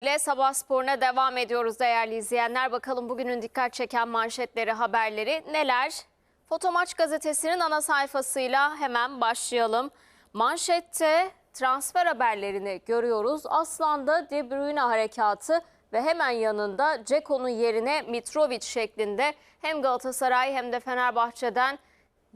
ile sabah sporuna devam ediyoruz değerli izleyenler. Bakalım bugünün dikkat çeken manşetleri, haberleri neler? Fotomaç gazetesinin ana sayfasıyla hemen başlayalım. Manşette transfer haberlerini görüyoruz. Aslan'da De Bruyne harekatı ve hemen yanında Ceko'nun yerine Mitrovic şeklinde hem Galatasaray hem de Fenerbahçe'den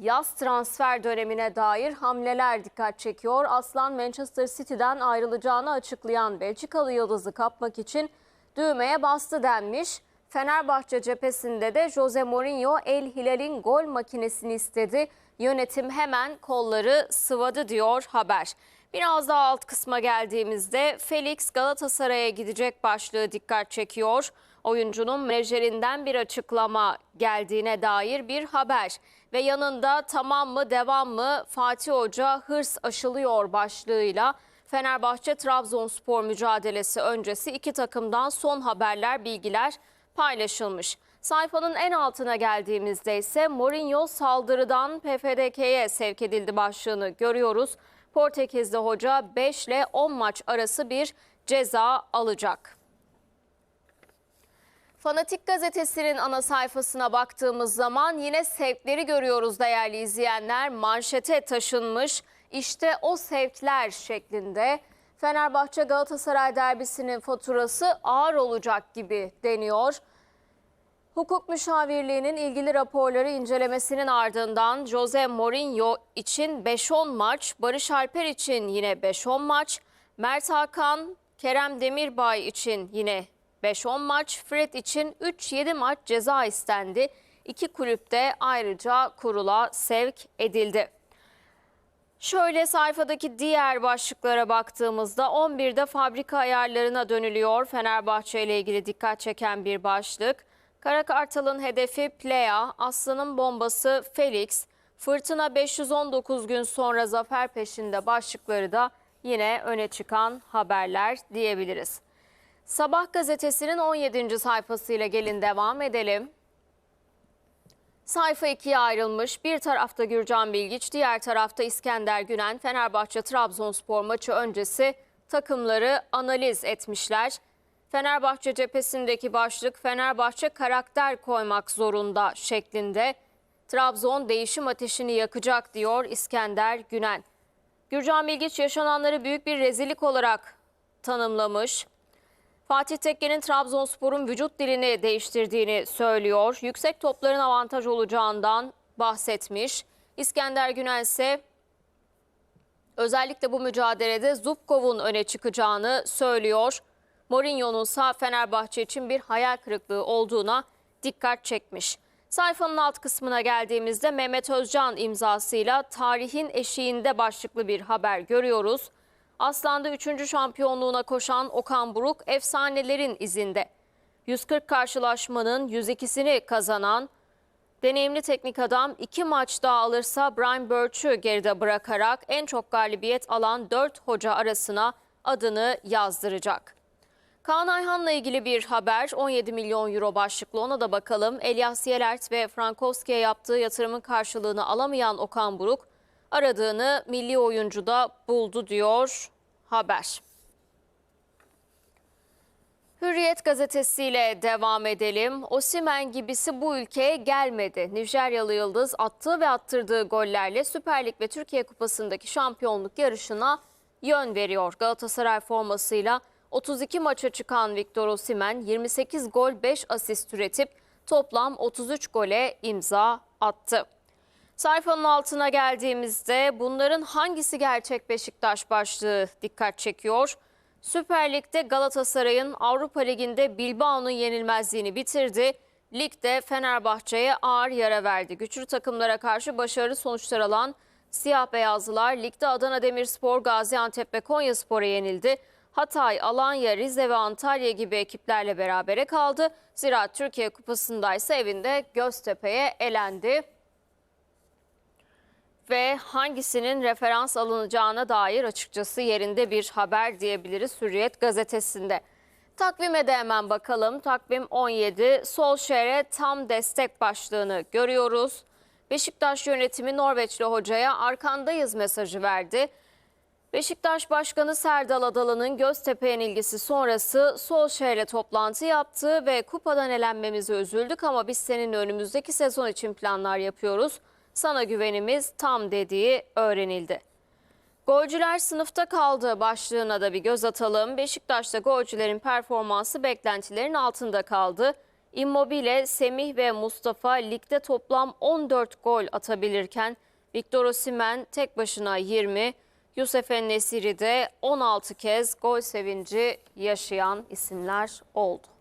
yaz transfer dönemine dair hamleler dikkat çekiyor. Aslan Manchester City'den ayrılacağını açıklayan Belçikalı yıldızı kapmak için düğmeye bastı denmiş. Fenerbahçe cephesinde de Jose Mourinho El Hilal'in gol makinesini istedi. Yönetim hemen kolları sıvadı diyor haber. Biraz daha alt kısma geldiğimizde Felix Galatasaray'a gidecek başlığı dikkat çekiyor. Oyuncunun menajerinden bir açıklama geldiğine dair bir haber. Ve yanında tamam mı devam mı Fatih Hoca hırs aşılıyor başlığıyla Fenerbahçe Trabzonspor mücadelesi öncesi iki takımdan son haberler bilgiler paylaşılmış. Sayfanın en altına geldiğimizde ise Mourinho saldırıdan PFDK'ye sevk edildi başlığını görüyoruz. Portekizli hoca 5 ile 10 maç arası bir ceza alacak. Fanatik gazetesinin ana sayfasına baktığımız zaman yine sevkleri görüyoruz değerli izleyenler. Manşete taşınmış işte o sevkler şeklinde. Fenerbahçe Galatasaray derbisinin faturası ağır olacak gibi deniyor. Hukuk müşavirliğinin ilgili raporları incelemesinin ardından Jose Mourinho için 5-10 maç, Barış Alper için yine 5-10 maç, Mert Hakan, Kerem Demirbay için yine 5-10 maç, Fred için 3-7 maç ceza istendi. İki kulüp de ayrıca kurula sevk edildi. Şöyle sayfadaki diğer başlıklara baktığımızda 11'de fabrika ayarlarına dönülüyor. Fenerbahçe ile ilgili dikkat çeken bir başlık. Karakartal'ın hedefi Plea, Aslı'nın bombası Felix, Fırtına 519 gün sonra zafer peşinde başlıkları da yine öne çıkan haberler diyebiliriz. Sabah gazetesinin 17. sayfasıyla gelin devam edelim. Sayfa ikiye ayrılmış. Bir tarafta Gürcan Bilgiç, diğer tarafta İskender Günen Fenerbahçe Trabzonspor maçı öncesi takımları analiz etmişler. Fenerbahçe cephesindeki başlık Fenerbahçe karakter koymak zorunda şeklinde. Trabzon değişim ateşini yakacak diyor İskender Günen. Gürcan Bilgiç yaşananları büyük bir rezillik olarak tanımlamış. Fatih Tekke'nin Trabzonspor'un vücut dilini değiştirdiğini söylüyor. Yüksek topların avantaj olacağından bahsetmiş. İskender Günen ise özellikle bu mücadelede Zubkov'un öne çıkacağını söylüyor. Mourinho'nun sağ Fenerbahçe için bir hayal kırıklığı olduğuna dikkat çekmiş. Sayfanın alt kısmına geldiğimizde Mehmet Özcan imzasıyla tarihin eşiğinde başlıklı bir haber görüyoruz. Aslan'da 3. şampiyonluğuna koşan Okan Buruk efsanelerin izinde. 140 karşılaşmanın 102'sini kazanan deneyimli teknik adam iki maç daha alırsa Brian Birch'ü geride bırakarak en çok galibiyet alan 4 hoca arasına adını yazdıracak. Kaan Ayhan'la ilgili bir haber 17 milyon euro başlıklı ona da bakalım. Elias Yelert ve Frankowski'ye yaptığı yatırımın karşılığını alamayan Okan Buruk aradığını milli oyuncuda buldu diyor haber. Hürriyet gazetesiyle devam edelim. Osimen gibisi bu ülkeye gelmedi. Nijeryalı Yıldız attığı ve attırdığı gollerle Süper Lig ve Türkiye Kupası'ndaki şampiyonluk yarışına yön veriyor. Galatasaray formasıyla 32 maça çıkan Victor Osimen 28 gol 5 asist üretip toplam 33 gole imza attı. Sayfanın altına geldiğimizde bunların hangisi gerçek Beşiktaş başlığı dikkat çekiyor. Süper Lig'de Galatasaray'ın Avrupa Ligi'nde Bilbao'nun yenilmezliğini bitirdi. Ligde Fenerbahçe'ye ağır yara verdi. Güçlü takımlara karşı başarılı sonuçlar alan siyah beyazlılar ligde Adana Demirspor, Gaziantep ve Konyaspor'a yenildi. Hatay, Alanya, Rize ve Antalya gibi ekiplerle berabere kaldı. Zira Türkiye Kupası'nda ise evinde Göztepe'ye elendi ve hangisinin referans alınacağına dair açıkçası yerinde bir haber diyebiliriz Hürriyet gazetesinde. Takvime de hemen bakalım. Takvim 17. Solskjaer'e tam destek başlığını görüyoruz. Beşiktaş yönetimi Norveçli hocaya arkandayız mesajı verdi. Beşiktaş Başkanı Serdal Adalı'nın Göztepe yenilgisi sonrası Solskjaer'le toplantı yaptı ve kupadan elenmemize üzüldük ama biz seninle önümüzdeki sezon için planlar yapıyoruz. Sana güvenimiz tam dediği öğrenildi. Golcüler sınıfta kaldı başlığına da bir göz atalım. Beşiktaş'ta golcülerin performansı beklentilerin altında kaldı. Immobile, Semih ve Mustafa ligde toplam 14 gol atabilirken Victor Osimhen tek başına 20, Yusuf Nesiri de 16 kez gol sevinci yaşayan isimler oldu.